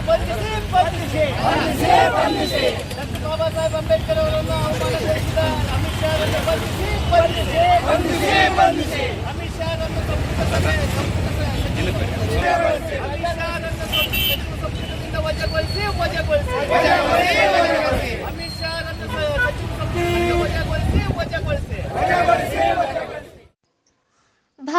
ಶಾರನ್ನು ಬಂಧಿಸಿ ಬಂಧಿಸಿ ಬಂಧಿಸಿ ಡಾಕ್ಟರ್ ಬಾಬಾ ಸಾಹೇಬ್ ಅಂಬೇಡ್ಕರ್ ಅವರನ್ನು ಅವಮಾನಗೊಳಿಸಿದ ಅಮಿತ್ ಶಾರನ್ನು ಬಂಧಿಸಿ ಬಂಧಿಸಿ ಬಂಧಿಸಿ ಬಂಧಿಸಿ ಅಮಿತ್ ಶಾರನ್ನು ಸಂಪುಟ ಸಭೆ ಸಂಪುಟ ಸಭೆ- ಅಮಿತ್ ಶಾರನ್ನು ಸಚಿವ ಸಂಪುಟದಿಂದ ವಜಾಗೊಳಿಸಿ ವಜಾಗೊಳಿಸಿ. ಅಮಿತ್ ಶಾರನ್ನು ಸ- ಸಚಿವ ಸಂಪುಟದಿಂದ ವಜಾಗೊಳಿಸಿ ವಜಾಗೊಳಿಸಿ.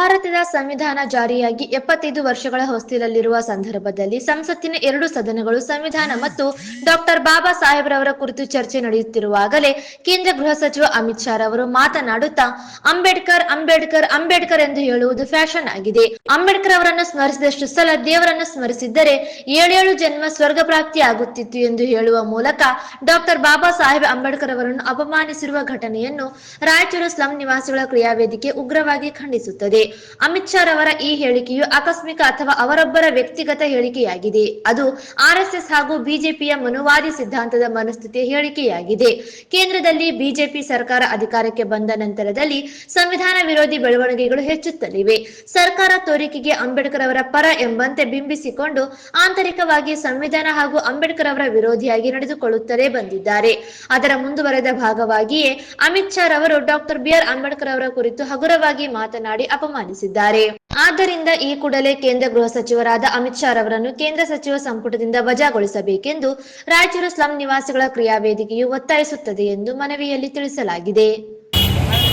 ಭಾರತದ ಸಂವಿಧಾನ ಜಾರಿಯಾಗಿ ಎಪ್ಪತ್ತೈದು ವರ್ಷಗಳ ಹೊಸ್ತಿಲಲ್ಲಿರುವ ಸಂದರ್ಭದಲ್ಲಿ ಸಂಸತ್ತಿನ ಎರಡು ಸದನಗಳು ಸಂವಿಧಾನ ಮತ್ತು ಡಾಕ್ಟರ್ ಬಾಬಾ ಸಾಹೇಬ್ರವರ ಕುರಿತು ಚರ್ಚೆ ನಡೆಯುತ್ತಿರುವಾಗಲೇ ಕೇಂದ್ರ ಗೃಹ ಸಚಿವ ಅಮಿತ್ ಶಾ ರವರು ಮಾತನಾಡುತ್ತಾ, ಅಂಬೇಡ್ಕರ್ ಅಂಬೇಡ್ಕರ್ ಅಂಬೇಡ್ಕರ್ ಎಂದು ಹೇಳುವುದು ಫ್ಯಾಷನ್ ಆಗಿದೆ. ಅಂಬೇಡ್ಕರ್ ಅವರನ್ನು ಸ್ಮರಿಸಿದಷ್ಟು ಸಲ ದೇವರನ್ನು ಸ್ಮರಿಸಿದ್ದರೆ ಏಳೇಳು ಜನ್ಮ ಸ್ವರ್ಗ ಪ್ರಾಪ್ತಿ ಆಗುತ್ತಿತ್ತು ಎಂದು ಹೇಳುವ ಮೂಲಕ ಡಾಕ್ಟರ್ ಬಾಬಾ ಸಾಹೇಬ್ ಅಂಬೇಡ್ಕರ್ ಅವರನ್ನು ಅಪಮಾನಿಸಿರುವ ಘಟನೆಯನ್ನು ರಾಯಚೂರು ಸ್ಲಂ ನಿವಾಸಿಗಳ ಕ್ರಿಯಾವೇದಿಕೆ ಉಗ್ರವಾಗಿ ಖಂಡಿಸುತ್ತದೆ. ಅಮಿತ್ ಶಾ ರವರ ಈ ಹೇಳಿಕೆಯು ಆಕಸ್ಮಿಕ ಅಥವಾ ಅವರೊಬ್ಬರ ವ್ಯಕ್ತಿಗತ ಹೇಳಿಕೆಯಾಗಿದೆ. ಅದು ಆರ್ಎಸ್ಎಸ್ ಹಾಗೂ ಬಿಜೆಪಿಯ ಮನುವಾದಿ ಸಿದ್ಧಾಂತದ ಮನಸ್ಥಿತಿ ಹೇಳಿಕೆಯಾಗಿದೆ. ಕೇಂದ್ರದಲ್ಲಿ ಬಿಜೆಪಿ ಸರ್ಕಾರ ಅಧಿಕಾರಕ್ಕೆ ಬಂದ ನಂತರದಲ್ಲಿ ಸಂವಿಧಾನ ವಿರೋಧಿ ಬೆಳವಣಿಗೆಗಳು ಹೆಚ್ಚುತ್ತಲಿವೆ. ಸರ್ಕಾರ ತೋರಿಕೆಗೆ ಅಂಬೇಡ್ಕರ್ ಅವರ ಪರ ಎಂಬಂತೆ ಬಿಂಬಿಸಿಕೊಂಡು ಆಂತರಿಕವಾಗಿ ಸಂವಿಧಾನ ಹಾಗೂ ಅಂಬೇಡ್ಕರ್ ಅವರ ವಿರೋಧಿಯಾಗಿ ನಡೆದುಕೊಳ್ಳುತ್ತಲೇ ಬಂದಿದ್ದಾರೆ. ಅದರ ಮುಂದುವರೆದ ಭಾಗವಾಗಿಯೇ ಅಮಿತ್ ಶಾ ರವರು ಡಾಕ್ಟರ್ ಬಿಆರ್ ಅಂಬೇಡ್ಕರ್ ಅವರ ಕುರಿತು ಹಗುರವಾಗಿ ಮಾತನಾಡಿ ಅಪಮಾನಿಸಿದ್ದಾರೆ ಆದ್ದರಿಂದ ಈ ಕೂಡಲೇ ಕೇಂದ್ರ ಗೃಹ ಸಚಿವರಾದ ಅಮಿತ್ ಶಾ ರವರನ್ನು ಕೇಂದ್ರ ಸಚಿವ ಸಂಪುಟದಿಂದ ವಜಾಗೊಳಿಸಬೇಕೆಂದು ರಾಯಚೂರು ಸ್ಲಂ ನಿವಾಸಿಗಳ ಕ್ರಿಯಾವೇದಿಕೆಯು ಒತ್ತಾಯಿಸುತ್ತದೆ ಎಂದು ಮನವಿಯಲ್ಲಿ ತಿಳಿಸಲಾಗಿದೆ.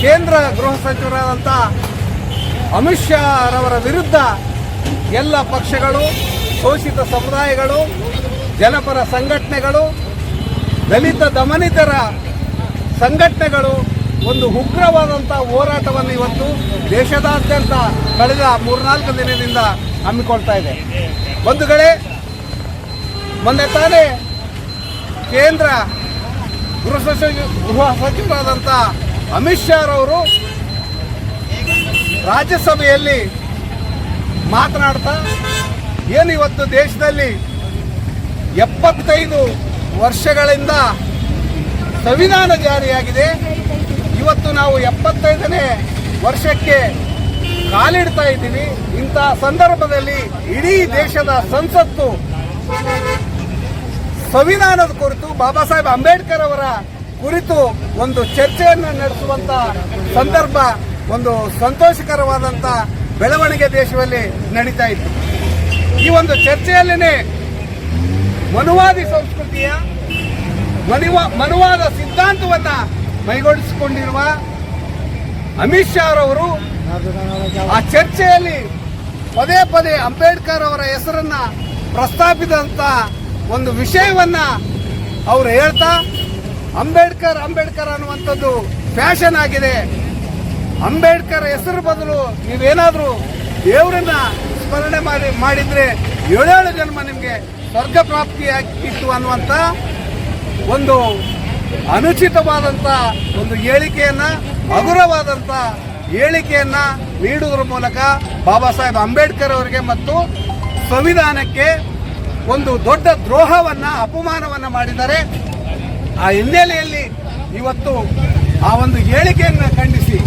ಕೇಂದ್ರ ಗೃಹ ಸಚಿವರಾದಂಥ ಅಮಿತ್ ಶಾ ರವರ ವಿರುದ್ಧ ಎಲ್ಲ ಪಕ್ಷಗಳು, ಶೋಷಿತ ಸಮುದಾಯಗಳು, ಜನಪರ ಸಂಘಟನೆಗಳು, ದಲಿತ ದಮನಿತರ ಸಂಘಟನೆಗಳು ಒಂದು ಉಗ್ರವಾದಂಥ ಹೋರಾಟವನ್ನು ಇವತ್ತು ದೇಶದಾದ್ಯಂತ ಕಳೆದ ಮೂರ್ನಾಲ್ಕು ದಿನದಿಂದ ಹಮ್ಮಿಕೊಳ್ತಾ ಇದೆ. ಬಂಧುಗಳೇ, ಮೊನ್ನೆ ತಾನೇ ಕೇಂದ್ರ ಗೃಹ ಸಚಿವ, ಗೃಹ ಸಚಿವರಾದಂಥ ಅಮಿತ್ ಶಾ ರವರು ರಾಜ್ಯಸಭೆಯಲ್ಲಿ ಮಾತನಾಡ್ತಾ, ಏನು ಇವತ್ತು ದೇಶದಲ್ಲಿ ಎಪ್ಪತ್ತೈದು ವರ್ಷಗಳಿಂದ ಸಂವಿಧಾನ ಜಾರಿಯಾಗಿದೆ. ಇವತ್ತು ನಾವು ಎಪ್ಪತ್ತೈದನೇ ವರ್ಷಕ್ಕೆ ಕಾಲಿಡ್ತಾ ಇದ್ದೀವಿ. ಇಂಥ ಸಂದರ್ಭದಲ್ಲಿ ಇಡೀ ದೇಶದ ಸಂಸತ್ತು ಸಂವಿಧಾನದ ಕುರಿತು ಬಾಬಾ ಸಾಹೇಬ್ ಅಂಬೇಡ್ಕರ್ ಅವರ ಕುರಿತು ಒಂದು ಚರ್ಚೆಯನ್ನು ನಡೆಸುವಂತ ಸಂದರ್ಭ, ಒಂದು ಸಂತೋಷಕರವಾದಂತ ಬೆಳವಣಿಗೆ ದೇಶದಲ್ಲಿ ನಡೀತಾ ಇತ್ತು. ಈ ಒಂದು ಚರ್ಚೆಯಲ್ಲೇ ಮನುವಾದಿ ಸಂಸ್ಕೃತಿಯ ಮನುವ, ಮನುವಾದ ಸಿದ್ಧಾಂತವನ್ನ ಮೈಗೂಡಿಸಿಕೊಂಡಿರುವ ಅಮಿತ್ ಶಾ ರವರು ಆ ಚರ್ಚೆಯಲ್ಲಿ ಪದೇ ಪದೇ ಅಂಬೇಡ್ಕರ್ ಅವರ ಹೆಸರನ್ನ ಪ್ರಸ್ತಾಪಿದಂತ ಒಂದು ವಿಷಯವನ್ನ ಅವರು ಹೇಳ್ತಾ, ಅಂಬೇಡ್ಕರ್ ಅಂಬೇಡ್ಕರ್ ಅನ್ನುವಂಥದ್ದು ಫ್ಯಾಷನ್ ಆಗಿದೆ. ಅಂಬೇಡ್ಕರ್ ಹೆಸರು ಬದಲು ನೀವೇನಾದರೂ ದೇವರನ್ನ ಸ್ಮರಣೆ ಮಾಡಿ, ಮಾಡಿದ್ರೆ ಏಳೇಳು ಜನ್ಮ ನಿಮಗೆ ಸ್ವರ್ಗ ಪ್ರಾಪ್ತಿಯಾಗಿತ್ತು ಅನ್ನುವಂಥ ಒಂದು ಅನುಚಿತವಾದಂಥ ಒಂದು ಹೇಳಿಕೆಯನ್ನು ಹಗುರವಾದಂಥ ಹೇಳಿಕೆಯನ್ನು ನೀಡುವುದರ ಮೂಲಕ ಬಾಬಾ ಸಾಹೇಬ್ ಅಂಬೇಡ್ಕರ್ ಅವರಿಗೆ ಮತ್ತು ಸಂವಿಧಾನಕ್ಕೆ ಒಂದು ದೊಡ್ಡ ದ್ರೋಹವನ್ನ, ಅಪಮಾನವನ್ನ ಮಾಡಿದ್ದಾರೆ. ಆ ಹಿನ್ನೆಲೆಯಲ್ಲಿ ಇವತ್ತು ಆ ಒಂದು ಹೇಳಿಕೆಯನ್ನು ಖಂಡಿಸಿ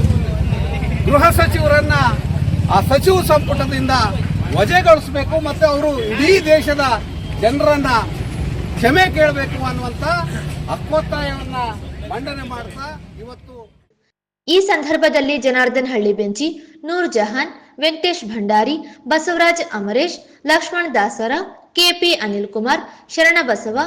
ಗೃಹ ಸಚಿವರನ್ನ, ಆ ಸಚಿವ ಸಂಪುಟದಿಂದ ವಜೆಗೊಳಿಸಬೇಕು ಮತ್ತೆ ಅವರು ಇಡೀ ದೇಶದ ಜನರನ್ನ ಕ್ಷಮೆ ಕೇಳಬೇಕು ಅನ್ನುವಂತ ಹಕ್ಕೊತ್ತಾಯವನ್ನ ಮಂಡನೆ ಮಾಡ್ತಾ ಇವತ್ತು ಈ ಸಂದರ್ಭದಲ್ಲಿ ಜನಾರ್ದನ್ ಹಳ್ಳಿ Benchi Nur Jahan, Venkatesh Bhandari, Basavaraj Amaresh, Lakshman Dasar, KP Anil Kumar Sharanabasava,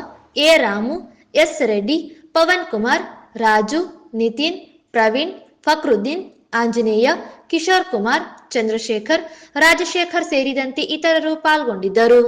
A Ramu, S Reddy, Pavan Kumar, Raju, Nitin, Praveen, Fakruddin, Anjaneya, Kishore Kumar, Chandrashekhar, Rajashekhar ಸೇರಿದಂತೆ ಇತರರು ಪಾಲ್ಗೊಂಡಿದ್ದರು.